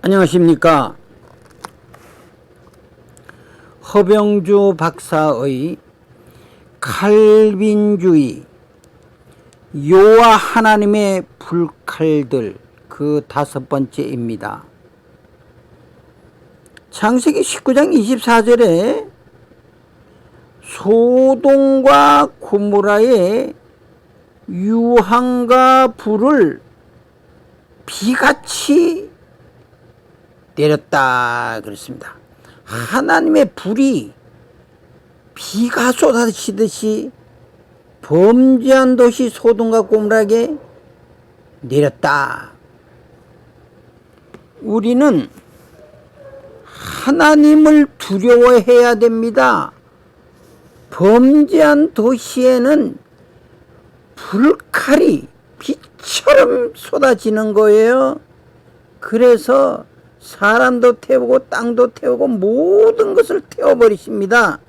안녕하십니까. 허병주 박사의 칼빈주의, 요와 하나님의 불칼들 그 다섯 번째입니다. 창세기 19장 24절에 소동과 고무라의 유황과 불을 비같이 내렸다 그랬습니다. 하나님의 불이 비가 쏟아지듯이 범죄한 도시 소돔과 고무라게 내렸다. 우리는 하나님을 두려워해야 됩니다. 범죄한 도시에는 불칼이 비처럼 쏟아지는 거예요. 그래서 사람도 태우고 땅도 태우고 모든 것을 태워버리십니다.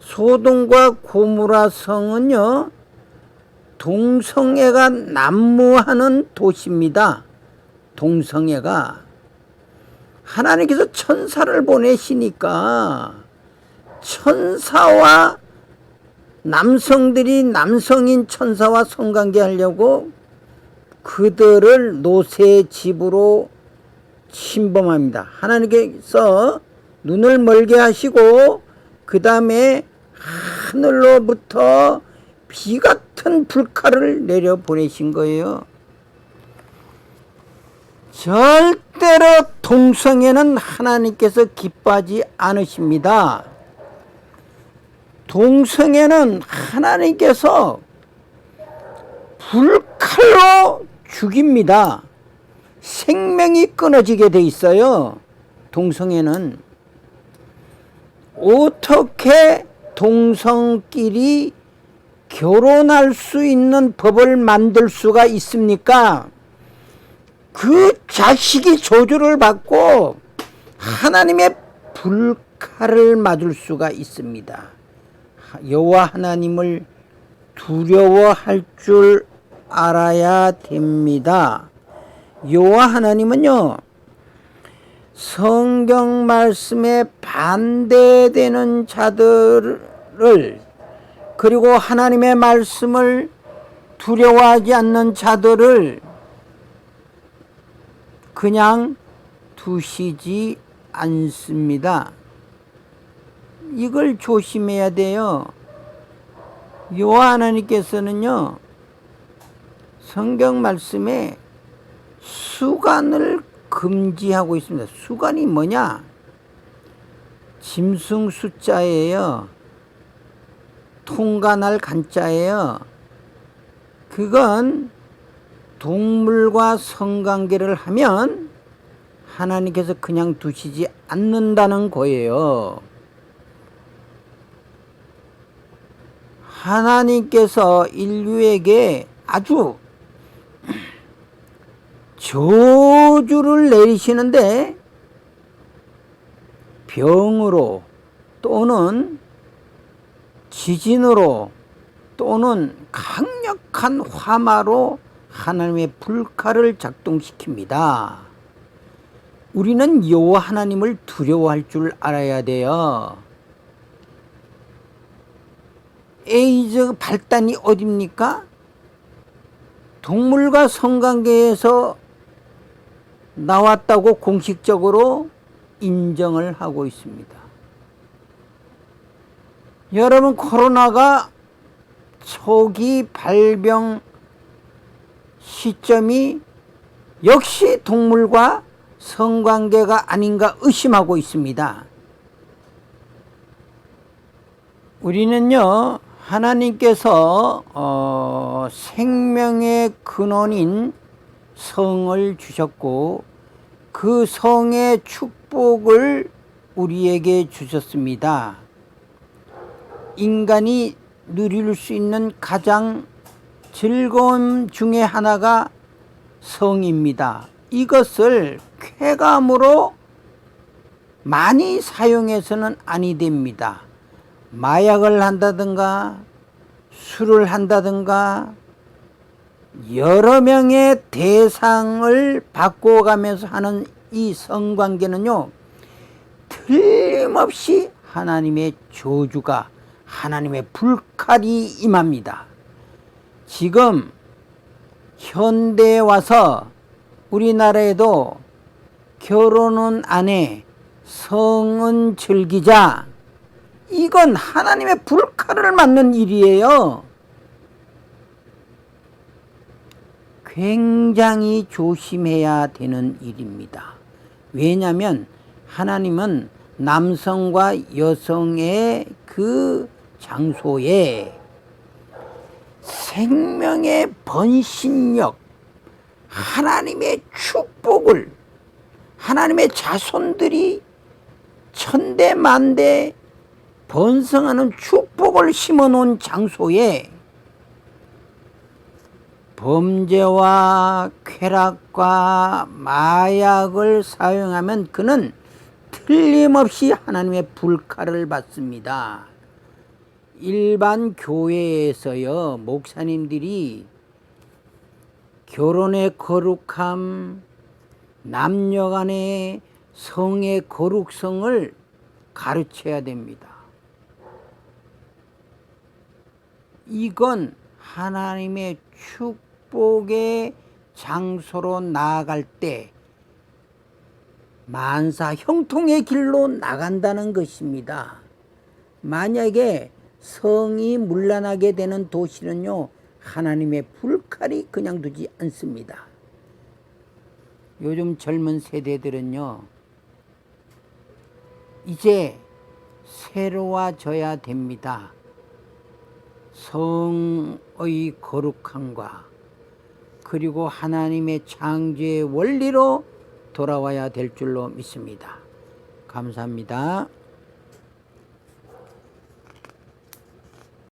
소돔과 고무라 성은요, 동성애가 난무하는 도시입니다. 동성애가. 하나님께서 천사를 보내시니까 천사와 남성들이 남성인 천사와 성관계 하려고 그들을 노새 집으로 침범합니다. 하나님께서 눈을 멀게 하시고 그 다음에 하늘로부터 비 같은 불칼을 내려 보내신 거예요. 절대로 동성애는 하나님께서 기뻐하지 않으십니다. 동성애는 하나님께서 불칼로 죽입니다. 생명이 끊어지게 돼 있어요. 동성애는 어떻게 동성끼리 결혼할 수 있는 법을 만들 수가 있습니까? 그 자식이 저주를 받고 하나님의 불칼을 맞을 수가 있습니다. 여호와 하나님을 두려워할 줄 알아야 됩니다. 여호와 하나님은요. 성경 말씀에 반대되는 자들을 그리고 하나님의 말씀을 두려워하지 않는 자들을 그냥 두시지 않습니다. 이걸 조심해야 돼요. 여호와 하나님께서는요. 성경 말씀에 수간을 금지하고 있습니다. 수간이 뭐냐? 짐승 숫자예요. 통관할 간자예요. 그건 동물과 성관계를 하면 하나님께서 그냥 두시지 않는다는 거예요. 하나님께서 인류에게 아주 저주를 내리시는데 병으로 또는 지진으로 또는 강력한 화마로 하나님의 불칼을 작동시킵니다. 우리는 여호와 하나님을 두려워할 줄 알아야 돼요. 에이즈 발단이 어딥니까? 동물과 성관계에서 나왔다고 공식적으로 인정을 하고 있습니다. 여러분 코로나가 초기 발병 시점이 역시 동물과 성관계가 아닌가 의심하고 있습니다. 우리는요 하나님께서 어, 생명의 근원인 성을 주셨고 그 성의 축복을 우리에게 주셨습니다. 인간이 누릴 수 있는 가장 즐거움 중에 하나가 성입니다. 이것을 쾌감으로 많이 사용해서는 아니 됩니다. 마약을 한다든가 술을 한다든가 여러 명의 대상을 바꿔가면서 하는 이 성관계는요, 틀림없이 하나님의 저주가, 하나님의 불칼이 임합니다. 지금 현대에 와서 우리나라에도 결혼은 안 해, 성은 즐기자. 이건 하나님의 불칼을 맞는 일이에요. 굉장히 조심해야 되는 일입니다. 왜냐하면 하나님은 남성과 여성의 그 장소에 생명의 번신력, 하나님의 축복을 하나님의 자손들이 천대만대 번성하는 축복을 심어놓은 장소에 범죄와 쾌락과 마약을 사용하면 그는 틀림없이 하나님의 불칼을 받습니다. 일반 교회에서요, 목사님들이 결혼의 거룩함, 남녀 간의 성의 거룩성을 가르쳐야 됩니다. 이건 하나님의 축복의 장소로 나아갈 때 만사 형통의 길로 나간다는 것입니다. 만약에 성이 문란하게 되는 도시는요, 하나님의 불칼이 그냥 두지 않습니다. 요즘 젊은 세대들은요, 이제 새로워져야 됩니다. 성의 거룩함과 그리고 하나님의 창조의 원리로 돌아와야 될 줄로 믿습니다. 감사합니다.